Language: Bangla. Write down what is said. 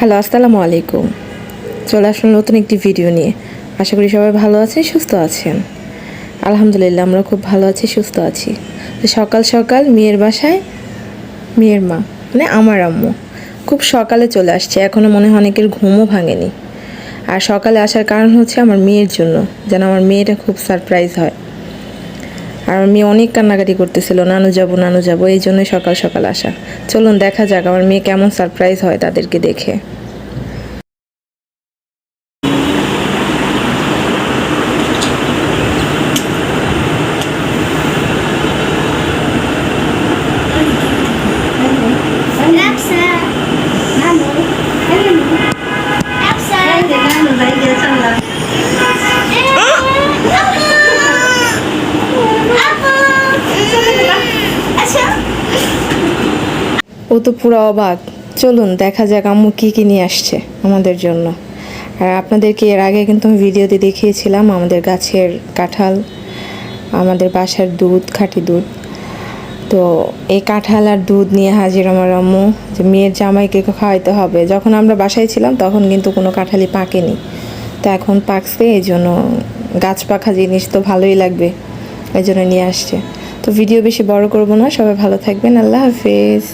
হ্যালো, আসসালামু আলাইকুম। চলে আসলাম নতুন একটি ভিডিও নিয়ে। আশা করি সবাই ভালো আছেন, সুস্থ আছেন। আলহামদুলিল্লাহ, আমরা খুব ভালো আছি, সুস্থ আছি। সকাল সকাল মেয়ের বাসায়, মেয়ের মা মানে আমার আম্মু, খুব সকালে চলে আসছে। এখনও মনে হয় অনেকের ঘুমও ভাঙেনি। আর সকালে আসার কারণ হচ্ছে আমার মেয়ের জন্য, যেন আমার মেয়েটা খুব সারপ্রাইজ হয়। আর মেয়ে অনেক কান্নাকাটি করতেছিল, নানু যাব নানু যাব, এই জন্যই সকাল সকাল আসা। চলুন, দেখা যাক আমার মেয়ে কেমন সারপ্রাইজ হয় তাদেরকে দেখে। ও তো পুরো অবাক। চলুন, দেখা যাক আম্মু কী কী নিয়ে আসছে আমাদের জন্য। আর আপনাদেরকে এর আগে কিন্তু আমি ভিডিওতে দেখিয়েছিলাম আমাদের গাছের কাঁঠাল, আমাদের বাসার দুধ, খাঁটি দুধ। তো এই কাঁঠাল আর দুধ নিয়ে হাজির আমার আম্মু যে মেয়ের জামাইকে খাওয়াইতে হবে। যখন আমরা বাসায় ছিলাম, তখন কিন্তু কোনো কাঁঠালই পাকেনি। তো এখন পাকছে, এই জন্য গাছ পাখা জিনিস তো ভালোই লাগবে, এই জন্য নিয়ে আসছে। তো ভিডিও বেশি বড় করব না, সবাই ভালো থাকবেন, আল্লাহ হাফেজ।